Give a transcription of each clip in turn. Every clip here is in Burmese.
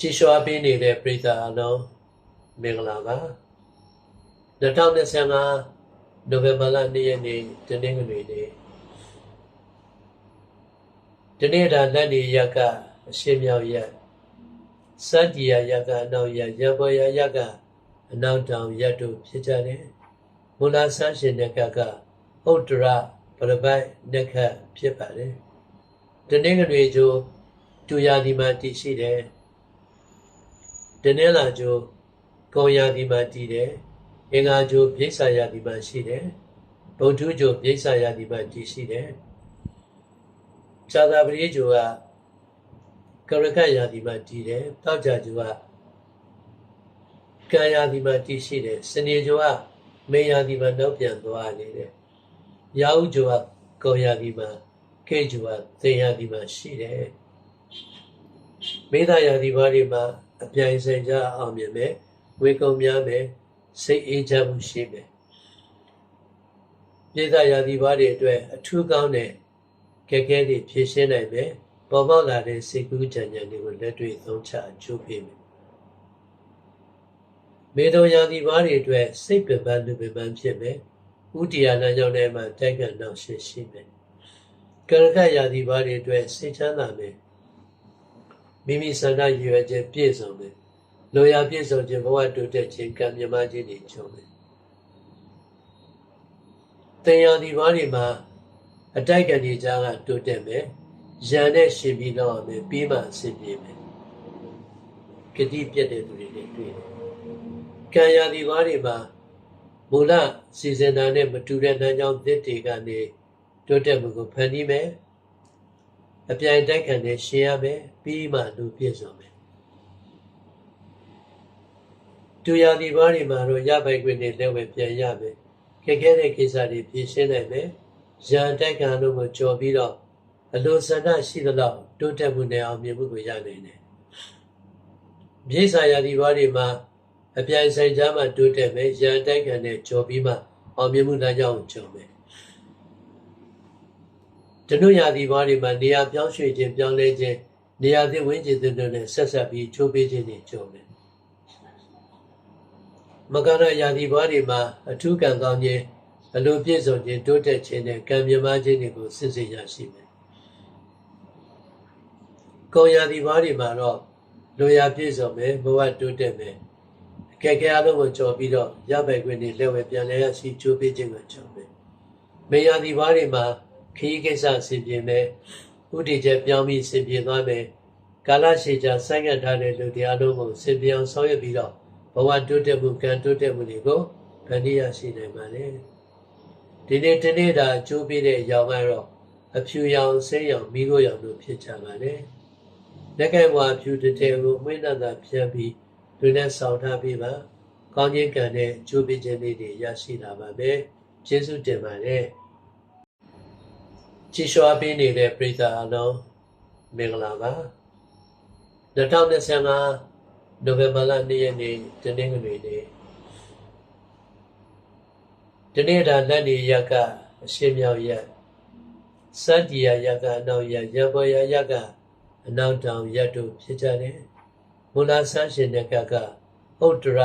ကြည်လျှွာပေးနေတဲ့ပရိသတ်အလုံးမင်္ဂလာပါ2025နိုဝင်ဘာလ2ရက်နေ့တနင်္ဂနွေနေ့ဒီနေ့ဒါလက်နေရက်ကအရှင်းမြောက်ရက်စတ္တိယရက်ကအနောက်ရက်ရဘောရရက်ကအနောက်တောင်ရက်တို့ဖြစ်ကြတယ်မူလဆန်းရှင်တဲ့ကကဥတ္တရပရပိုက်နက္ခတ်ဖြစ်ပါတယ်တနင်္ဂနွေကျိုးတူရာဒီမှာတည်ရှိတယ် တနင်္လာကျိုးကောရာဒီမှာတည်တယ်အင်္ဂါကျိုးပြိဿာရာဒီမှာရှိတယ်ဗုဒ္ဓကျိုးပြိဿာရာဒီမှာတည်ရှိတယ်ဇာတာပရိကျိုးကကရကရာဒီမှာတည်တယ်တောက်ကြကျိုးကကံရာဒီမှာတည်ရှိတယ်စနေကျိုးကမေရာဒီမှာနောက်ပြန်သွားနေတယ်ရာဟုကျိုးကကောရာဒီမှာကေကျိုးကသေရာဒီမှာရှိတယ်မေတ္တာရာဒီဘာတွေမှာ အပြိုင်ဆိုင်ကြအောင်မြင်မယ်ဝေကုံများမယ်စိတ်အေးချမ်းမှုရှိမယ်မေတ္တာရာဒီဘာတွေအတွက်အထူးကောင်းတဲ့ကဲကဲတွေဖြည့်ရှင်းနိုင်မယ်ပေါ်ပေါက်လာတဲ့စိတ်ကူးကြံကြံတွေကိုလက်တွေ့သုံးချအကျိုးပေးမယ်မေတ္တာရာဒီဘာတွေအတွက်စိတ်ပင်ပန်းလူပင်ပန်းဖြစ်မယ်ဥတီယာလမ်းကြောင်းထဲမှာတိုက်ကန်နောက်ရှိရှိမယ်ကရကရာဒီဘာတွေအတွက်စိတ်ချမ်းသာမယ် မိမိဆန္ဒရည်ရွယ်ချက်ပြည့်စုံမယ်လိုရာပြည့်စုံခြင်းဘဝတိုးတက်ခြင်းကံမြမခြင်းတွေကြုံမယ်တရားဒီဘာတွေမှာအတိုက်ကန်တွေကြားကတိုးတက်မယ်ရန်နဲ့ရှင်ပြီးတော့မယ်ပြီးမှအဆင်ပြေမယ်ဂတိပြတ်တဲ့သူတွေနဲ့တွေ့တယ်ကံရာဒီဘာတွေမှာမူလစီစဉ်တာနဲ့မတူတဲ့လမ်းကြောင်းသစ်တွေကနေတိုးတက်မှုကိုဖန်တီးမယ် အပြိုင်တိုက်ခံနဲ့ရှင်ရမယ်ပြီးမှလူပြည့်စုံမယ်တူရာဒီဘာတွေမှာတော့ရပိုက်ခွင့်နဲ့လက်ဝဲပြန်ရမယ်ခက်ခဲတဲ့ကိစ္စတွေဖြေရှင်းနိုင်မယ်ရန်တိုက်ခံလို့ကိုကြော်ပြီးတော့အလိုဆန္ဒရှိသလောက်တိုးတက်မှုနဲ့အောင်မြင်မှုကိုရနိုင်တယ်မြေစာရာဒီဘာတွေမှာအပြိုင်ဆိုင်ကြားမှာတိုးတက်မယ်ရန်တိုက်ခံနဲ့ကြော်ပြီးမှအောင်မြင်မှုလမ်းကြောင်းကိုကြော်မယ် တနုရာသီဘာတွေမှာနေရာပြောင်းရွှေ့ခြင်းပြောင်းလဲခြင်းနေရာသစ်ဝင်းကျင်တွေနဲ့ဆက်ဆက်ပြီးချိုးပေးခြင်းတွေကြုံတယ်မကရရာသီဘာတွေမှာအထူးကံကောင်းခြင်းအလိုပြည့်စုံခြင်းတိုးတက်ခြင်းနဲ့ကံမြမခြင်းတွေကိုစစ်စစ်ရရှိမယ်။ကောရာသီဘာတွေမှာတော့လိုရာပြည့်စုံမယ်ဘဝတိုးတက်မယ်အခက်အခဲအလုံးကိုကြော်ပြီးတော့ရပိုင်ခွင့်တွေလက်ဝဲပြန်လဲရရှိချိုးပေးခြင်းကိုကြော်မယ်။မေယာသီဘာတွေမှာ ခရီးကိစ္စဆင်ပြေမယ်ဥတီချက်ပြောင်းပြီးဆင်ပြေသွားမယ်ကာလရှည်ကြာဆိုင်းငံ့ထားတဲ့လူတရားလုံးကိုဆင်ပြေအောင်ဆောင်ရွက်ပြီးတော့ဘဝတိုးတက်မှုကံတိုးတက်မှုတွေကိုဗန္ဒီရရှိနိုင်ပါလေဒီနေ့တနေ့တာအကျိုးပေးတဲ့ရောင်ကတော့အဖြူရောင်ဆင်းရောင်မိခိုးရောင်တို့ဖြစ်ကြပါလေလက်ကဲဘွားဖြူတဲ့ကိုမွေးနတာဖြန့်ပြီးလူနဲ့ဆောင်ထားပြီးပါကောင်းခြင်းကံနဲ့အကျိုးပေးခြင်းလေးတွေရရှိလာပါမယ်ကျေးဇူးတင်ပါတယ် ကြည်လျှွာပေးနေတဲ့ပရိသတ်အလုံးမင်္ဂလာပါ2025နိုဝင်ဘာလ2ရက်နေ့တနင်္ဂနွေနေ့ဒီနေ့ဒါလက်နေရက်ကအရှင်းမြောက်ရက်စတ္တိယရက်ကအနောက်ရက်ရဘောရရက်ကအနောက်တောင်ရက်တို့ဖြစ်ကြတယ်မူလဆန်းရှင်တဲ့ကကဥတ္တရ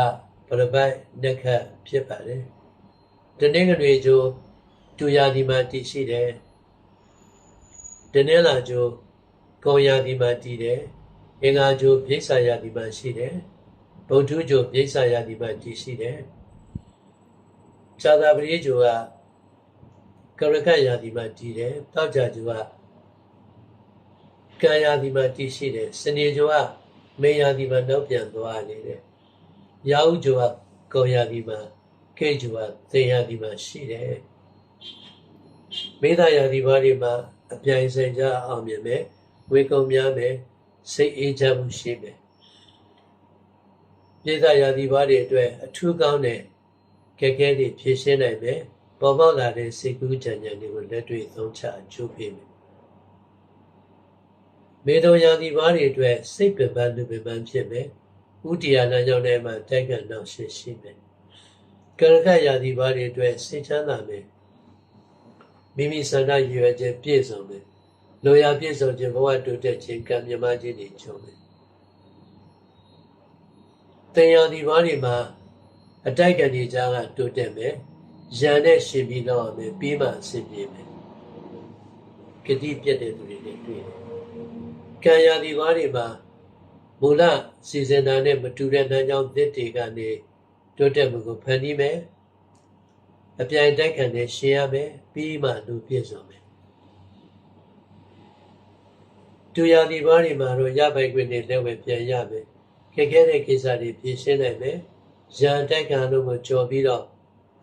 ပရပိုက်နက္ခတ်ဖြစ်ပါတယ်တနင်္ဂနွေကျိုးတူရာဒီမှာတည်ရှိတယ် တနင်္လာကျိုးကောရာဒီမှာတည်တယ်အင်္ဂါကျိုးပြိဿာရာဒီမှာရှိတယ်ဗုဒ္ဓကျိုးပြိဿာရာဒီမှာတည်ရှိတယ်ဇာတာပရိကျိုးကကရကရာဒီမှာတည်တယ်တောက်ကြကျိုးကကံရာဒီမှာတည်ရှိတယ်စနေကျိုးကမေရာဒီမှာနောက်ပြန်သွားနေတယ်ရာဟုကျိုးကကောရာဒီမှာကေကျိုးကသေရာဒီမှာရှိတယ်မေတ္တာရာဒီဘာတွေမှာ အပြိုင်ဆိုင်ကြအောင်မြင်မယ်ဝေကုံများမယ်စိတ်အေးချမ်းမှုရှိမယ်ပြည်သားရာသီဘာတွေအတွက်အထူးကောင်းတဲ့ကဲကဲတွေဖြည့်ရှင်းနိုင်မယ်ပေါ်ပေါက်လာတဲ့စိတ်ကူးကြံကြံတွေကိုလက်တွေ့သုံးချအကျိုးပေးမယ်မေတော်ရာသီဘာတွေအတွက်စိတ်ပင်ပန်းလူပင်ပန်းဖြစ်မယ်ဥတီယာလမ်းကြောင်းထဲမှာတိုက်ကန်နောက်ရှိရှိမယ်ကရကရာသီဘာတွေအတွက်စိတ်ချမ်းသာမယ် မိမိဆန္ဒရည်ရွယ်ချက်ပြည့်စုံတယ်လိုရာပြည့်စုံခြင်းဘဝတိုးတက်ခြင်းကံမြမခြင်းတွေကြုံတယ်တင်ယာဒီဘာတွေမှာအတိုက်ကနေကြားကတိုးတက်မယ်ရန်နဲ့ရှင်ပြီးတော့မယ်ပြီးမှအဆင်ပြေမယ်ဂတိပြတ်တဲ့သူတွေနဲ့တွေ့တယ်ကံယာဒီဘာတွေမှာမူလစီစဉ်တာနဲ့မတူတဲ့နှမ်းကြောင်းသစ်တွေကနေတိုးတက်မှုကိုဖန်တီးမယ် အပြိုင်တိုက်ခံနဲ့ရှင်ရမယ်ပြီးမှလူပြည့်စုံမယ်တူယာဒီဘာတွေမှာတော့ရပိုင်ခွင့်တွေလည်းပဲပြန်ရမယ်ခက်ခဲတဲ့ကိစ္စတွေဖြေရှင်းနိုင်မယ်ရန်တိုက်ခံလို့မကြော်ပြီးတော့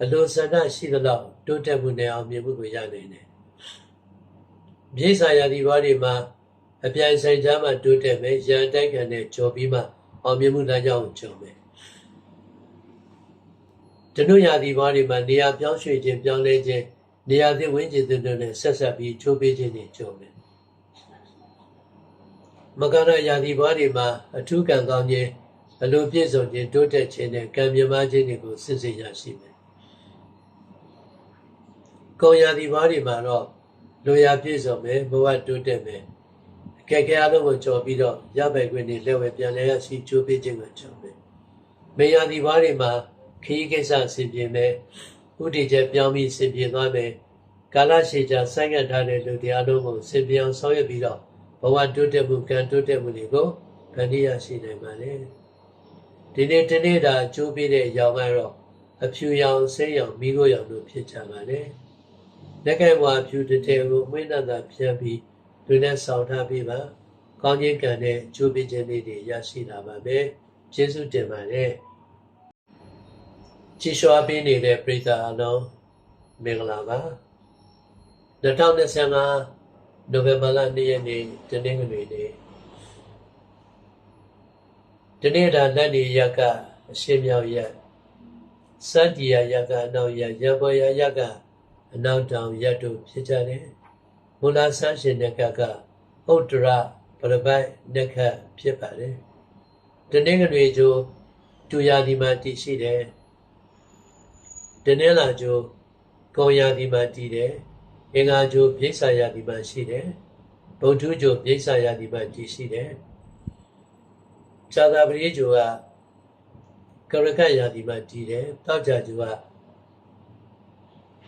အလိုဆန္ဒရှိသလောက်တိုးတက်မှုနဲ့အောင်မြင်မှုကိုရနိုင်တယ်မြေစာယာဒီဘာတွေမှာအပြိုင်ဆိုင်ကြားမှာတိုးတက်မယ်ရန်တိုက်ခံနဲ့ကြော်ပြီးမှအောင်မြင်မှုလမ်းကြောင်းကိုကြော်မယ် တနုရာဒီဘာတွေမှာနေရာပြောင်းရွှေ့ခြင်းပြောင်းလဲခြင်းနေရာသစ်ဝင်းကျင်တွေနဲ့ဆက်ဆက်ပြီးချိုးပေးခြင်းတွေကြော်မယ်မကရယာဒီဘာတွေမှာအထူးကံကောင်းခြင်းအလိုပြည့်စုံခြင်းတိုးတက်ခြင်းနဲ့ကံမြမခြင်းတွေကိုစစ်စစ်ရရှိမယ်။ကောယာဒီဘာတွေမှာတော့လိုရာပြည့်စုံမယ်ဘဝတိုးတက်မယ်။အကဲကဲအလုံးကိုကြော်ပြီးတော့ရပိုင်ခွင့်တွေလက်ဝဲပြန်လဲရရှိချိုးပေးခြင်းကိုကြော်မယ်။မေယာဒီဘာတွေမှာ ခရီးကိစ္စဆင်ပြေမယ်။ဥတီချက်ပြောင်းပြီးဆင်ပြေသွားမယ်။ကာလရှည်ကြာဆိုင်းငံ့ထားတဲ့လူတရားလုံးကိုဆင်ပြေအောင်ဆောင်ရွက်ပြီးတော့ဘဝတိုးတက်မှုကံတိုးတက်မှုတွေကိုဗန္ဒီရရှိနိုင်ပါလေဒီနေ့တနေ့တာအကျိုးပေးတဲ့အရောင်ကတော့အဖြူရောင်ဆေးရောင်မိခိုးရောင်တို့ဖြစ်ကြပါလေလက်ကဲဘွားဖြူတတဲကိုမွေးနှံသာဖြန့်ပြီးလူနဲ့ဆောင်ထားပြီးပါကောင်းခြင်းကံနဲ့အကျိုးပေးခြင်းလေးတွေရရှိလာပါမယ်ကျေးဇူးတင်ပါတယ် ကြည်လျှောပေးနေတဲ့ပရိသတ်အလုံးမင်္ဂလာပါ2025နိုဝင်ဘာလ2ရက်နေ့တနင်္ဂနွေနေ့ဒီနေ့ဒါလက်နေရက်ကအရှင်းမြောက်ရက်စတ္တိယရက်ကအနောက်ရက်ရဘောရရက်ကအနောက်တောင်ရက်တို့ဖြစ်ကြတယ်မူလဆန်းရှင်တဲ့ကကဥဒ္ဒရပရပိုက်နက္ခဖြစ်ပါတယ်တနင်္ဂနွေကျိုးတူရာဒီမှာတည်ရှိတယ် တနင်္လာကျိုးကောရာဒီမှာတည်တယ်အင်္ဂါကျိုးပြိဿာယာဒီမှာရှိတယ်ဗုဒ္ဓကျိုးပြိဿာယာဒီမှာတည်ရှိတယ်ဇာတာပရိကျိုးကကရကယာဒီမှာတည်တယ်တောက်ကြကျိုးက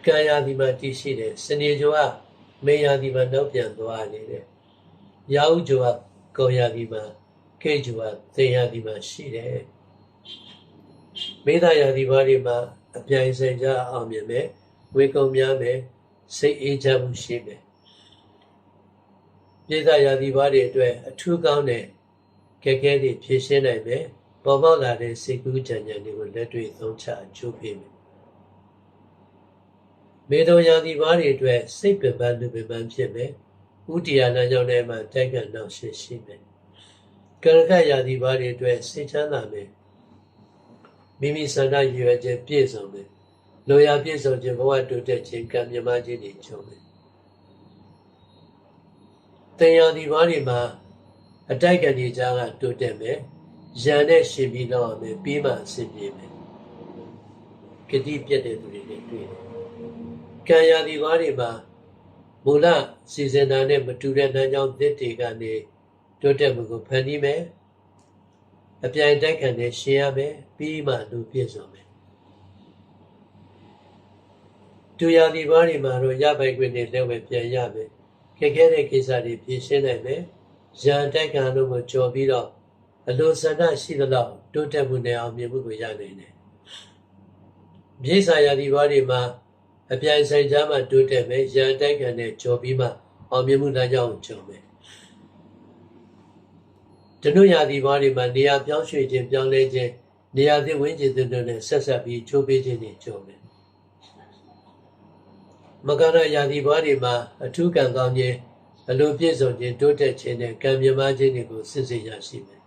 ကံယာဒီမှာတည်ရှိတယ်စနေကျိုးကမေယာဒီမှာနောက်ပြန်သွားနေတယ်ရာဟုကျိုးကကောယာဒီမှာကေကျိုးကသေယာဒီမှာရှိတယ်မေသာယာဒီဘာတွေမှာ အပြိုင်ဆိုင်ကြအောင်မြင်မယ်ဝေကုံများမယ်စိတ်အေးချမ်းမှုရှိမယ်ပြည်သားရာသီဘာတွေအတွက်အထူးကောင်းတဲ့ကဲကဲတွေဖြည့်ရှင်းနိုင်မယ်ပေါ်ပေါက်လာတဲ့စိတ်ကူးကြံကြံတွေကိုလက်တွေ့သုံးချအကျိုးပေးမယ်မေတော်ရာသီဘာတွေအတွက်စိတ်ပင်ပန်းလူပင်ပန်းဖြစ်မယ်ဥတီယာလမ်းကြောင်းထဲမှာတိုက်ကန်နောက်ရှိရှိမယ်ကရကရာသီဘာတွေအတွက်စိတ်ချမ်းသာမယ် မိမိဆန္ဒရည်ရွယ်ချက်ပြည့်စုံမယ်လိုရာပြည့်စုံခြင်းဘဝတိုးတက်ခြင်းကံမြမခြင်းတွေချုံတယ်။တရားဒီဘာတွေမှာအတိုက်ကနေကြားကတိုးတက်မယ်။ရန်နဲ့ရှင်ပြီးတော့မယ်ပြီးမှအဆင်ပြေမယ်။ဂတိပြတ်တဲ့သူတွေနဲ့တွေ့တယ်။ကံရာဒီဘာတွေမှာမူလစီစဉ်တာနဲ့မတူတဲ့နှမ်းကြောင်းသစ်တွေကနေတိုးတက်မှုကိုဖန်တီးမယ်။ အပြိုင်တိုက်ခံနဲ့ရှင်ရမယ်ပြီးမှလူပြည့်စုံမယ်တူရာဒီဘာတွေမှာတော့ရပိုင်ခွင့်တွေလည်းပဲပြန်ရမယ်ခက်ခဲတဲ့ကိစ္စတွေဖြေရှင်းနိုင်မယ်ရန်တိုက်ခံလို့မကြော်ပြီးတော့အလိုဆန္ဒရှိသလောက်တိုးတက်မှုနဲ့အောင်မြင်မှုကိုရနိုင်တယ်မြေစာရာဒီဘာတွေမှာအပြိုင်ဆိုင်ကြားမှာတိုးတက်မယ်ရန်တိုက်ခံနဲ့ကြော်ပြီးမှအောင်မြင်မှုလမ်းကြောင်းကိုကြော်မယ် တနုရာဒီဘာတွေမှာနေရာပြောင်းရွှေ့ခြင်းပြောင်းလဲခြင်းနေရာသစ်ဝင်းကျင်တွေနဲ့ဆက်ဆက်ပြီးချိုးပေးခြင်းတွေကြော်မယ်မကရယာတိဘာတွေမှာအထူးကံကောင်းခြင်းအလိုပြည့်စုံခြင်းတိုးတက်ခြင်းနဲ့ကံမြမခြင်းတွေကိုစစ်စစ်ရရှိမယ်။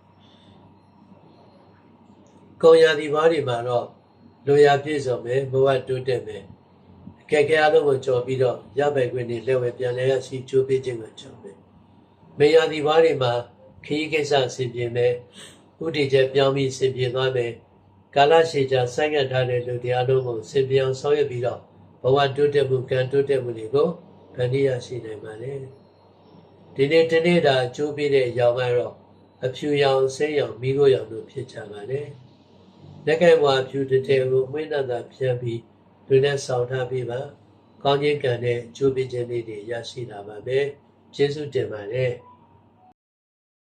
ကောယာတိဘာတွေမှာတော့လိုရာပြည့်စုံမယ်ဘဝတိုးတက်မယ်။အကဲကဲအလုံးကိုကြော်ပြီးတော့ရပိုင်ခွင့်တွေလက်ဝဲပြန်လဲရရှိချိုးပေးခြင်းကိုကြော်မယ်။မေယာတိဘာတွေမှာ ခရီးကိစ္စဆင်ပြေမယ်။ဥတီချက်ပြောင်းပြီးဆင်ပြေသွားမယ်။ကာလရှည်ကြာဆိုင်းငံ့ထားတဲ့လူတရားလုံးကိုဆင်ပြေအောင်ဆောင်ရွက်ပြီးတော့ဘဝတိုးတက်မှုကံတိုးတက်မှုတွေကိုဗန္ဒီရရှိနိုင်ပါလေဒီနေ့တနေ့တာအကျိုးပေးတဲ့အရောင်ကတော့အဖြူရောင်ဆေးရောင်မိခိုးရောင်တို့ဖြစ်ကြပါလေလက်ကဲဘွားဖြူတစ်ထည်ကိုမွေးနာတာဖြန်းပြီးလူနဲ့ဆောင်ထားပြီးပါကောင်းခြင်းကံနဲ့ကျိုးပေးခြင်းလေးတွေရရှိလာပါမယ်ကျေးဇူးတင်ပါတယ်